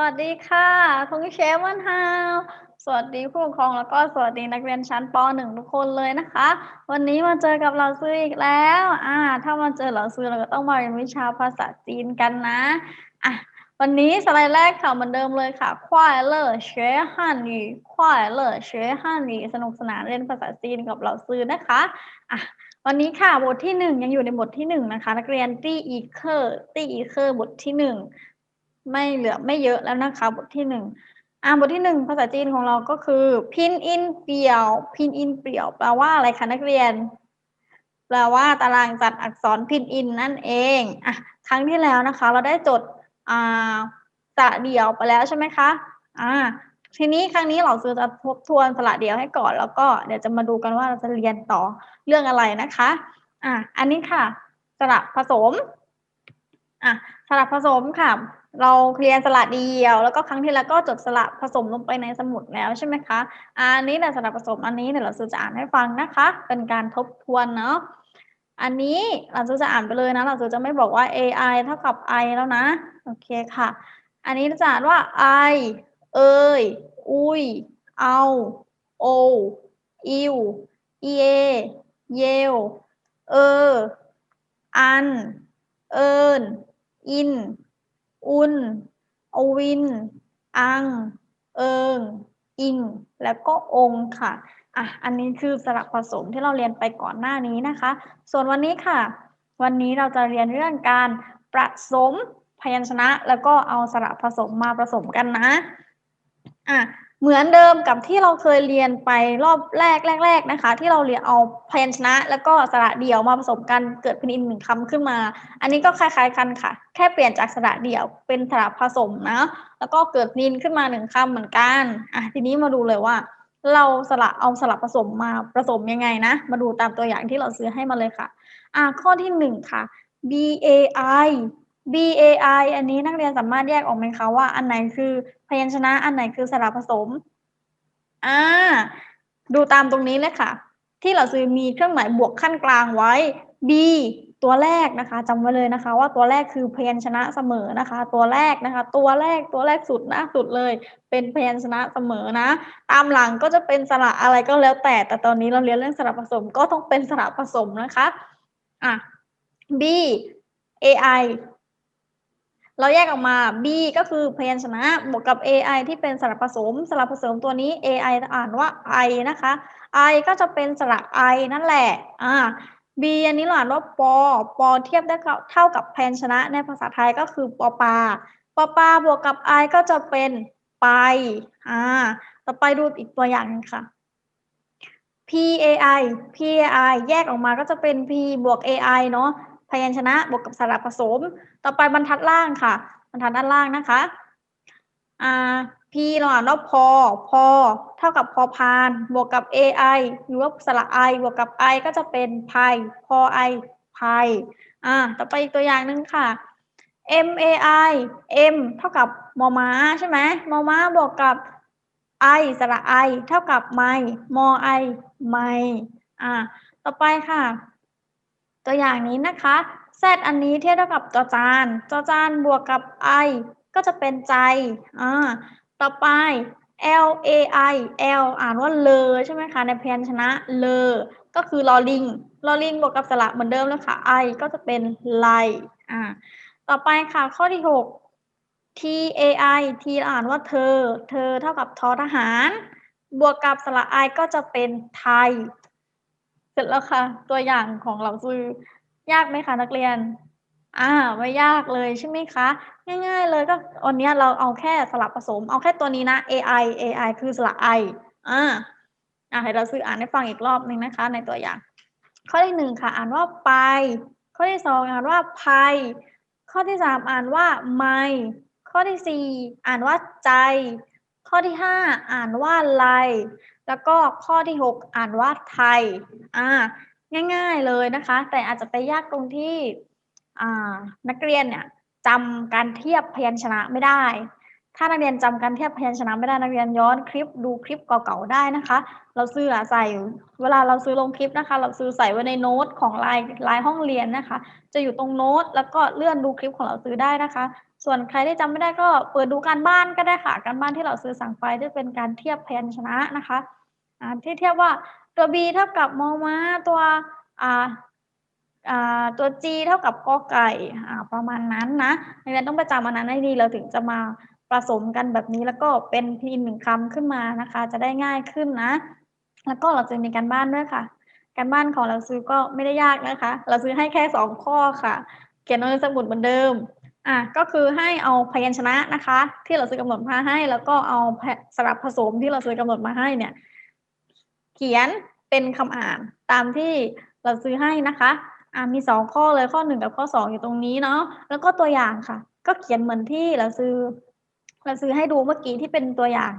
วัสดีค่ะทงเชฟวันฮาวสวัสดีผู้ปกครองแล้วก็สวัสดีนักเรียนชั้นป .1 ทุกคนเลยนะคะ วันนี้มาเจอกับเราซื้ออีกแล้วอ่าถ้ามาเจอเราซื้อเราก็ต้องมาเรียนวิชาภาษาจีนกันนะอะวันนี้สไลด์แรกค่ะเหมือนเดิมเลยค่ะควายเลอเชฮันยูควายเลอเชฮันยูสนุกสนานเรียนภาษาจีนกับเราซื้อนะคะอะวันนี้ค่ะบทที่หนึ่งยังอยู่ในบทที่หนึ่งนะคะ นักเรียนตี้อีเคอร์ตี้อีเคอร์บทที่หนึ่ง ไม่เหลือไม่เยอะแล้วนะคะ บทที่หนึ่งอ่าบทที่หนึ่งภาษาจีนของเราก็คือ พินอินเปียวพินอินเปียวแปลว่าอะไรคะนักเรียน แปลว่าตารางจัดอักษรพินอินนั่นเองอะครั้งที่แล้วนะคะ เราได้จดอ่าสระเดี่ยวไปแล้วใช่ไหมคะอ่าทีนี้ครั้งนี้เราซื้อจะทบทวนสระเดี่ยวให้ก่อน แล้วก็เดี๋ยวจะมาดูกันว่าเราจะเรียนต่อเรื่องอะไรนะคะอะอันนี้ค่ะสระผสมอะสระผสมค่ะ เราเรียนสระเดียว แล้วก็ครั้งที่แล้วก็จดสระผสมลงไปในสมุดแล้วใช่ไหมคะอันนี้เนี่ยสระผสมอันนี้เนี่ยเราจะอ่านให้ฟังนะคะ เป็นการทบทวนเนาะอันนี้เราจะอ่านไปเลยนะ เราจะไม่บอกว่า ai เท่ากับ i แล้วนะ โอเคค่ะ อันนี้จะอ่านว่า i เอ้ยอุยเอา โอ อิวเอเยวเออ อัน เอินอิน อุนอวิน อัง เอิง อิง แล้วก็องค่ะ อะ อันนี้คือสระผสมที่เราเรียนไปก่อนหน้านี้นะคะ ส่วนวันนี้ค่ะ วันนี้เราจะเรียนเรื่องการประสมพยัญชนะ แล้วก็เอาสระผสมมาผสมกันนะ อะ เหมือนเดิมกับที่เราเคยเรียนไปรอบแรกแรกๆนะคะ ที่เราเรียนเอาพยัญชนะ แล้วก็สระเดี่ยวมาผสมกันเกิดเป็นอินหนึ่งคำขึ้นมา อันนี้ก็คล้ายๆกันค่ะ แค่เปลี่ยนจากสระเดี่ยวเป็นสระผสมนะ แล้วก็เกิดนินขึ้นมาหนึ่งคำเหมือนกันอะทีนี้มาดูเลยว่า เราสระเอาสระผสมมาผสมยังไงนะ มาดูตามตัวอย่างที่เราซื้อให้มาเลยค่ะอะข้อที่หนึ่งค่ะ b a i b a i อันนี้นักเรียนสามารถแยกออกไหมคะว่าอันไหนคือ พยัญชนะอันไหนคือสระผสม อ่า ดูตามตรงนี้เลยค่ะ ที่เราซื้อมีเครื่องหมายบวกขั้นกลางไว้ b ตัวแรกนะคะจำไว้เลยนะคะ ว่าตัวแรกคือพยัญชนะเสมอนะคะ ตัวแรกนะคะ ตัวแรกตัวแรกสุดนะสุดเลย เป็นพยัญชนะเสมอนะ ตามหลังก็จะเป็นสระอะไรก็แล้วแต่ แต่ตอนนี้เราเรียนเรื่องสระผสมก็ต้องเป็นสระผสมนะคะอะ b a i เราแยกออกมา b ก็คือพยัญชนะบวกกับ ai ที่เป็นสระผสม สระผสมตัวนี้ ai อ่านว่า i นะคะ i ก็จะเป็นสระ i นั่นแหละ อ่า b อันนี้เราอ่านว่าปอ ปอเทียบได้เท่ากับพยัญชนะในภาษาไทยก็คือปอปา ปอปาบวกกับ i ก็จะเป็นไปอ่า ต่อไปดูอีกตัวอย่างนึงค่ะ p a i p a i แยกออกมาก็จะเป็น p บวก a i เนาะ พยัญชนะบวกกับสระผสม ต่อไปบรรทัดล่างค่ะ บรรทัดด้านล่างนะคะอ่า p เราอ่านว่าพอ พอ เท่ากับพอพาน บวกกับ ai หรือว่าสระ i บวกกับ i ก็จะเป็นไพพอ i พอ่า ต่อไปอีกตัวอย่างหนึ่งค่ะ m a i m เท่ากับมอม้าใช่ไหมมอม้าบวกกับ i สระ i เท่ากับไมมอ i ไมอ่า ต่อไปค่ะ ตัวอย่างนี้นะคะ z อันนี้เทียบเท่ากับจอจานจอจานบวกกับ i ก็จะเป็นใจอ่าต่อไป l a i l อ่านว่าเลอใช่ไหมคะ ในพยัญชนะเลอก็คือลอลิงลอลิงบวกกับสระเหมือนเดิมเลยค่ะ i ก็จะเป็นไลอ่าต่อไปค่ะข้อที่หก t a i t อ่านว่าเธอ เธอเท่ากับทอทหาร บวกกับสระ i ก็จะเป็นไทย เสร็จแล้วค่ะ ตัวอย่างของเราซือยากไหมคะนักเรียน อ่าไม่ยากเลยใช่ไหมคะ ง่าย ๆ เลยก็วันนี้เราเอาแค่สลับผสม เอาแค่ตัวนี้นะ ai ai คือสระ i อ่าอ่าให้เราซื้ออ่านให้ฟังอีกรอบหนึ่งนะคะ ในตัวอย่าง ข้อที่หนึ่งค่ะ อ่านว่าไป ข้อที่สองอ่านว่าภัยข้อที่สามอ่านว่าไม่ข้อที่สี่อ่านว่าใจ ข้อที่ห้าอ่านว่าไล แล้วก็ข้อที่หกอ่านว่าไทยอ่าง่าย ๆเลยนะคะ แต่อาจจะไปยากตรงที่นักเรียนเนี่ยจำการเทียบพยัญชนะไม่ได้ ถ้านักเรียนจำการเทียบพยัญชนะไม่ได้นักเรียนย้อนคลิปดูคลิปเก่าๆได้นะคะ เราซื้อใส่เวลาเราซื้อลงคลิปนะคะ เราซื้อใส่ไว้ในโน้ตของไลน์ไลน์ห้องเรียนนะคะ จะอยู่ตรงโน้ตแล้วก็เลื่อนดูคลิปของเราซื้อได้นะคะ ส่วนใครที่จำไม่ได้ก็เปิดดูการบ้านก็ได้ค่ะ การบ้านที่เราซื้อสั่งไปจะเป็นการเทียบพยัญชนะนะคะอ่าที่เทียบว่าตัว b เท่ากับมอม้าตัวอ่าอ่าตัว g เท่ากับกอไก่อ่าประมาณนั้นนะนักเรียนต้องไปจำอันนั้นให้ดีเราถึงจะมาผสมกันแบบนี้แล้วก็เป็นพิมพ์หนึ่งคำขึ้นมานะคะ จะได้ง่ายขึ้นนะ แล้วก็เราจะมีการบ้านด้วยค่ะ การบ้านของเราซื้อก็ไม่ได้ยากนะคะ เราซื้อให้แค่สองข้อค่ะ เขียนในสมุดเหมือนเดิม อะก็คือให้เอาพยัญชนะนะคะ ที่เราซื้อกำหนดมาให้ แล้วก็เอาสลับผสมที่เราซื้อกำหนดมาให้เนี่ย เขียนเป็นคำอ่านตามที่เราซื้อให้นะคะอ่ามีสองข้อเลยข้อหนึ่งกับข้อสองอยู่ตรงนี้เนาะแล้วก็ตัวอย่างค่ะ ก็เขียนเหมือนที่เราซื้อเราซื้อให้ดูเมื่อกี้ที่เป็นตัวอย่าง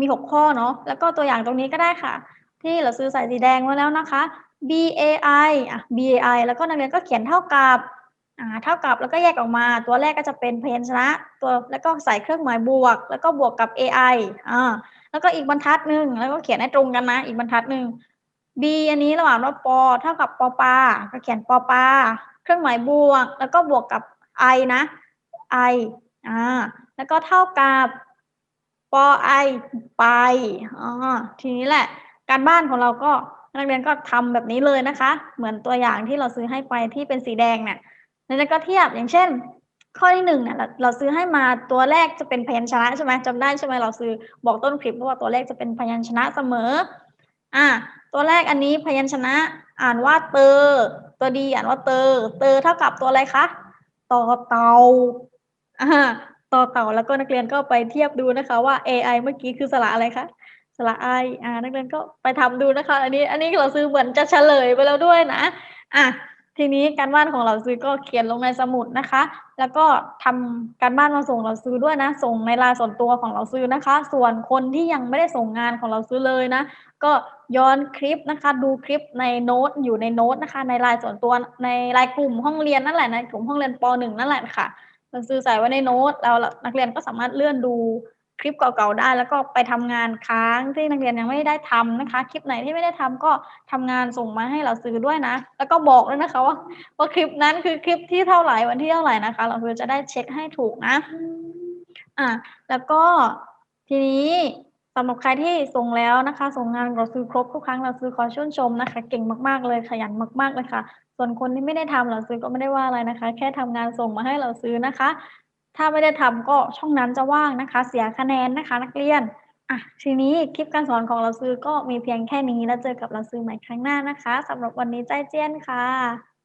มีหกข้อเนาะแล้วก็ตัวอย่างตรงนี้ก็ได้ค่ะ ที่เราซื้อใส่สีแดงไว้แล้วนะคะ B A I อะ B A I แล้วก็นักเรียนก็เขียนเท่ากับ อ่าเท่ากับแล้วก็แยกออกมา ตัวแรกก็จะเป็นพยัญชนะ ตัวแล้วก็ใส่เครื่องหมายบวก แล้วก็บวกกับ A I อ่าแล้วก็อีกบรรทัดหนึ่งแล้วก็เขียนให้ตรงกันนะ อีกบรรทัดหนึ่ง B อันนี้ระหว่างว่าปอเท่ากับปอปาก็เขียนปอปาเครื่องหมายบวก แล้วก็บวกกับ I นะ I อ่าแล้วก็เท่ากับปอไปอ๋อทีนี้แหละ การบ้านของเราก็นักเรียนก็ทำแบบนี้เลยนะคะ เหมือนตัวอย่างที่เราซื้อให้ไปที่เป็นสีแดงเนี่ย นักเรียนก็เทียบอย่างเช่น ข้อที่หนึ่งเนี่ยเราเราซื้อให้มาตัวแรกจะเป็นพยัญชนะใช่ไหมจำได้ใช่ไหมเราซื้อบอกต้นคลิปว่าตัวแรกจะเป็นพยัญชนะเสมอ อ่าตัวแรกอันนี้พยัญชนะอ่านว่าเตอ ตัวดีอ่านว่าเตอ เตอเท่ากับตัวอะไรคะต่อเตาอ่าต่อเต่าแล้วก็นักเรียนก็ไปเทียบดูนะคะว่า AI เมื่อกี้คือสระอะไรคะสระไออ่านักเรียนก็ไปทำดูนะคะ อันนี้อันนี้เราซื้อเหมือนจะเฉลยไปแล้วด้วยนะอะ ทีนี้การบ้านของเราซื้อก็เขียนลงในสมุดนะคะ แล้วก็ทำการบ้านมาส่งเราซื้อด้วยนะ ส่งในลน์ส่วนตัวของเราซื้อนะคะ ส่วนคนที่ยังไม่ได้ส่งงานของเราซื้อเลยนะ ก็ย้อนคลิปนะคะ ดูคลิปในโน้ตอยู่ในโน้ตนะคะ ในลน์ส่วนตัวในไลน์กลุ่มห้องเรียนนั่นแหละในกลุ่มห้องเรียนป .1 นั่นแหละค่ะเราซื้อใส่ไว้ในโน้ตแล้วนักเรียนก็สามารถเลื่อนดู คลิปเก่าๆได้แล้วก็ไปทำงานค้างที่นักเรียนยังไม่ได้ทำนะคะ คลิปไหนที่ไม่ได้ทำก็ทำงานส่งมาให้เราซื้อด้วยนะ แล้วก็บอกด้วยนะคะว่าว่าคลิปนั้นคือคลิปที่เท่าไหร่วันที่เท่าไหร่นะคะ เราคือจะได้เช็คให้ถูกนะอะแล้วก็ทีนี้สำหรับใครที่ส่งแล้วนะคะ ส่งงานเราซื้อครบทุกครั้งเราซื้อขอชื่นชมนะคะ เก่งมากๆเลยขยันมากๆเลยค่ะ ส่วนคนที่ไม่ได้ทำเราซื้อก็ไม่ได้ว่าอะไรนะคะ แค่ทำงานส่งมาให้เราซื้อนะคะ ถ้าไม่ได้ทำก็ช่องนั้นจะว่างนะคะ เสียคะแนนนะคะ นักเรียนอะทีนี้คลิปการสอนของเราซื้อก็มีเพียงแค่นี้แล้วเจอกับเราซื้อใหม่ครั้งหน้านะคะสำหรับวันนี้ใจเจี้ยนค่ะ